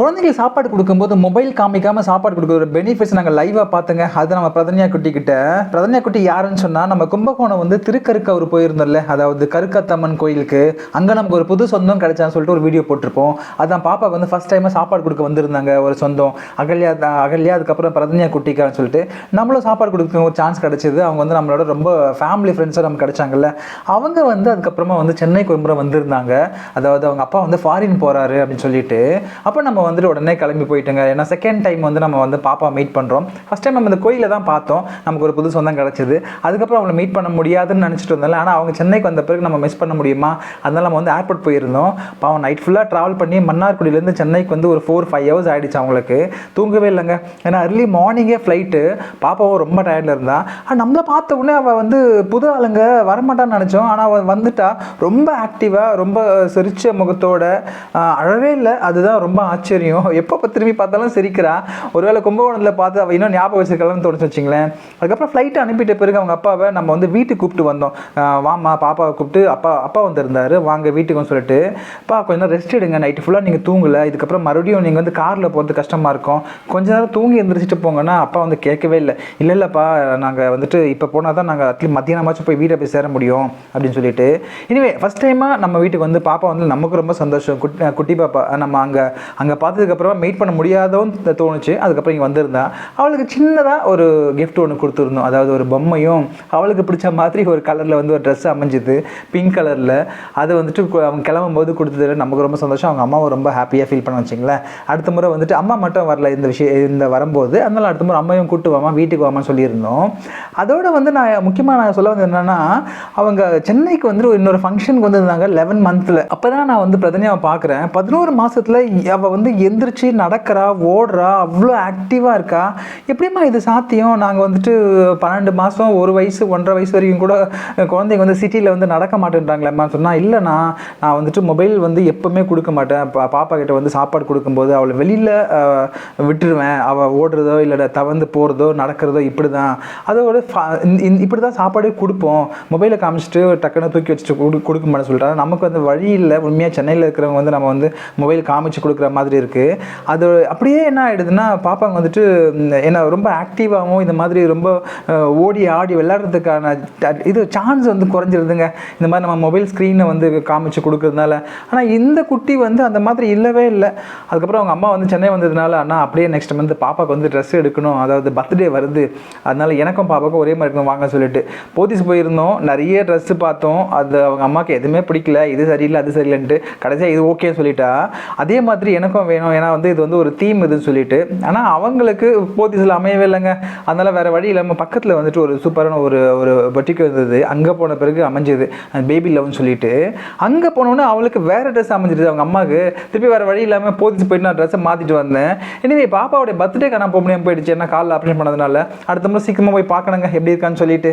குழந்தைங்களுக்கு சாப்பாடு கொடுக்கும்போது மொபைல் காமிக்காமல் சாப்பாடு கொடுக்குற பெனிஃபிட்ஸ் நாங்கள் லைவாக பார்த்துங்க. அது நம்ம பிரதன்யா குட்டி கிட்ட. பிரதன்யா குட்டி யாருன்னு சொன்னால் நம்ம கும்பகோணம் வந்து திருக்கருக்கவர் போயிருந்தோம்ல. அதாவது கருக்கத்தம்மன் கோயிலுக்கு. அங்கே நமக்கு ஒரு புது சொந்தம் கிடைச்சான்னு சொல்லிட்டு ஒரு வீடியோ போட்டிருப்போம். அதான் பாப்பா வந்து ஃபஸ்ட் டைமாக சாப்பாடு கொடுக்க வந்திருந்தாங்க ஒரு சொந்தம். அகல்யா அகல்யா அதுக்கப்புறம் பிரதன்யா குட்டிக்கான்னு சொல்லிட்டு. நம்மளும் சாப்பாடு கொடுக்க ஒரு சான்ஸ் கிடைச்சிது. அவங்க வந்து நம்மளோட ரொம்ப ஃபேமிலி ஃப்ரெண்ட்ஸாக நமக்கு கிடைச்சாங்கல்ல. அவங்க வந்து அதுக்கப்புறமா வந்து சென்னைக்கு ஒரு முறை வந்திருந்தாங்க. அதாவது அவங்க அப்பா வந்து ஃபாரின் போகிறாரு அப்படின்னு சொல்லிட்டு. அப்போ நம்ம வந்துட்டு உடனே கிளம்பி போயிட்டுங்க. ஏன்னா செகண்ட் டைம் வந்து நம்ம வந்து பாப்பா மீட் பண்ணுறோம் ஃபஸ்ட் டைம் நம்ம இந்த கோயிலில் தான் பார்த்தோம். நமக்கு ஒரு புது சொந்தம் கிடச்சிது. அதுக்கப்புறம் அவங்கள மீட் பண்ண முடியாதுன்னு நினச்சிட்டு வந்தால ஆனால் அவங்க சென்னைக்கு வந்த பிறகு நம்ம மிஸ் பண்ண முடியுமா? அதனால் நம்ம வந்து ஏர்போர்ட் போயிருந்தோம். பாவம் நைட் ஃபுல்லாக ட்ராவல் பண்ணி மன்னார்குடியிலேருந்து சென்னைக்கு வந்து ஒரு ஃபோர் ஃபைவ் ஹவர்ஸ் ஆகிடுச்சு அவங்களுக்கு. தூங்கவே இல்லைங்க. ஏன்னா அர்லி மார்னிங்கே ஃப்ளைட்டு பாப்பாவும் ரொம்ப டயர்டில் இருந்தா. ஆனால் நம்மளை பார்த்த உடனே அவள் வந்து புது ஆளுங்க வரமாட்டான்னு நினச்சோம். ஆனால் அவள் வந்துட்டா. ரொம்ப ஆக்டிவாக ரொம்ப சிரிச்ச முகத்தோட அழவே இல்லை. அதுதான் ரொம்ப ஆச்சரியம் எப்போ திரும்பி பார்த்தாலும் சிரிக்கிறா. ஒருவேளை கும்பகோணத்தில் பார்த்து அவள் இன்னும் ஞாபகம் வச்சிருக்கலாம்னு தோணுச்சு வச்சிங்களேன். அதுக்கப்புறம் ஃப்ளைட்டை அனுப்பிட்ட பிறகு அவங்க அப்பாவை நம்ம வந்து வீட்டுக்கு கூப்பிட்டு வந்தோம். வாமா பாப்பாவை கூப்பிட்டு அப்பா அப்பா வந்திருந்தாரு. வாங்க வீட்டுக்குன்னு சொல்லிட்டு. அப்பா கொஞ்சம் ரெஸ்ட் எடுங்க. நைட்டு ஃபுல்லாக நீங்கள் தூங்கலை. இதுக்கப்புறம் மறுபடியும் நீங்கள் வந்து காரில் போகிறது கஷ்டமாக இருக்கும். கொஞ்ச நேரம் தூங்கி எந்திரிச்சிட்டு போங்கன்னா அப்பா வந்து கேட்கவே இல்லை. இல்லை இல்லைப்பா. நாங்கள் வந்துட்டு இப்போ போனால் தான் நாங்கள் அட்லீஸ்ட் மத்தியானமாச்சும் போய் வீட்டை போய் சேர முடியும். அப்படின்னு சொல்லிட்டு. இனிவே ஃபஸ்ட் டைமாக நம்ம வீட்டுக்கு வந்து பாப்பா வந்து நமக்கு ரொம்ப சந்தோஷம். குட்டி குட்டி பாப்பா நம்ம அங்கே அங்கே பார்த்ததுக்கப்புறமா மீட் பண்ண முடியாதோன்னு தோணுச்சு. அதுக்கப்புறம் இங்கே வந்திருந்தா. அவளுக்கு சின்னதாக ஒரு கிஃப்ட் ஒன்று கொடுத்துருந்தோம். அதாவது ஒரு பொம்மையும் அவளுக்கு பிடிச்ச மாதிரி ஒரு கலரில் வந்து ஒரு ட்ரெஸ் அமைஞ்சுது. பிங்க் கலரில் அது வந்துட்டு அவங்க கிளம்பும் போது கொடுத்ததுல நமக்கு ரொம்ப சந்தோஷம். அவங்க அம்மாவும் ரொம்ப ஹாப்பியாக ஃபீல் பண்ண வச்சிங்களேன் அடுத்த முறை வந்துட்டு அம்மா மட்டும் வரல இந்த விஷயம் இந்த வரும்போது. அதனால் அடுத்த முறை அம்மையும் கூட்டு வாமா வீட்டுக்கு வாமான்னு சொல்லியிருந்தோம். அதோடு வந்து நான் முக்கியமாக நான் சொல்ல வந்தது என்னென்னா அவங்க சென்னைக்கு வந்துட்டு இன்னொரு ஃபங்க்ஷனுக்கு வந்திருந்தாங்க லெவன் மந்த்தில் அப்போ தான் நான் வந்து பிரதனியாவை பார்க்குறேன். பதினோரு மாதத்தில் அவள் வந்து எந்திரிச்சு நடக்கிறா ஓடுறா அவ்வளோ ஆக்டிவாக இருக்கா? எப்படிம்மா இது சாத்தியம்? நாங்கள் வந்துட்டு பன்னெண்டு மாதம் ஒரு வயசு ஒன்றரை வயசு வரைக்கும் கூட குழந்தைங்க வந்து சிட்டியில் வந்து நடக்க மாட்டேன்றாங்களேம்மா. சொன்னால் இல்லைண்ணா நான் வந்துட்டு மொபைல் வந்து எப்போவுமே கொடுக்க மாட்டேன். பா பாப்பா கிட்ட வந்து சாப்பாடு கொடுக்கும்போது அவளை வெளியில் விட்டுருவேன். அவள் ஓடுறதோ இல்லை தவந்து போகிறதோ நடக்கிறதோ இப்படி தான் அதோட இப்படி தான் சாப்பாடே கொடுப்போம். மொபைலை காமிச்சிட்டு டக்குன்னு தூக்கி வச்சுட்டு கொடு கொடுக்க மாட்டேன் சொல்கிறாங்க நமக்கு வந்து வழி இல்லை. உண்மையாக சென்னையில் இருக்கிறவங்க வந்து நம்ம வந்து மொபைல் காமிச்சு கொடுக்குற மாதிரி இருக்குது அது அப்படியே என்ன ஆகிடுதுன்னா பாப்பாங்க வந்துட்டு ம், என்ன ரொம்ப ஆக்டிவாகவும் இந்த மாதிரி ரொம்ப ஓடி ஆடி விளையாடுறதுக்கான இது சான்ஸ் வந்து குறைஞ்சிருதுங்க. இந்த மாதிரி நம்ம மொபைல் ஸ்க்ரீனை வந்து காமிச்சு கொடுக்கறதுனால. ஆனால் இந்த குட்டி வந்து அந்த மாதிரி இல்லவே இல்லை. அதுக்கப்புறம் அவங்க அம்மா வந்து சென்னை வந்ததுனால அண்ணா அப்படியே நெக்ஸ்ட் மந்த் பாப்பாவுக்கு வந்து ட்ரெஸ் எடுக்கணும். அதாவது பர்த்டே வருது. அதனால எனக்கும் பாப்பாவுக்கும் ஒரே மாதிரி இருக்கணும். வாங்க சொல்லிட்டு போத்தீஸ் போயிருந்தோம். நிறைய ட்ரெஸ்ஸு பார்த்தோம். அது அவங்க அம்மாவுக்கு எதுவுமே பிடிக்கல. இது சரியில்லை அது சரியில்லைன்ட்டு கடைசியாக இது ஓகே சொல்லிட்டா. அதே மாதிரி எனக்கும் வேணும். ஏன்னா வந்து இது வந்து ஒரு தீம் இதுன்னு சொல்லிட்டு. ஆனால் அவங்களுக்கு போத்தீஸில் அமையவே இல்லைங்க. அதனால் வேறு வழி இல்லாமல் பக்கத்தில் வந்துட்டு ஒரு சூப்பரான ஒரு ஒரு பட்டிக்கு இருந்தது. அங்கே போன பிறகு அமைஞ்சது. அந்த பேபி லவ்னு சொல்லிட்டு. அங்கே போனோன்னே அவளுக்கு வேறு ட்ரெஸ் அமைஞ்சிருது அவங்க அம்மாவுக்கு. திருப்பி வேற வழி இல்லாமல் போத்தீஸ் போயிட்டு நான் ட்ரெஸ்ஸை மாற்றிட்டு வந்தேன். எனவே பாப்பாவுடைய பர்த்டே காணாம போக முடியாமல் போயிடுச்சு. ஏன்னா காலில் ஆப்ரேஷன் பண்ணதுனால. அடுத்த முறை சீக்கிரமாக போய் பார்க்கணுங்க. எப்படி இருக்கான்னு சொல்லிட்டு.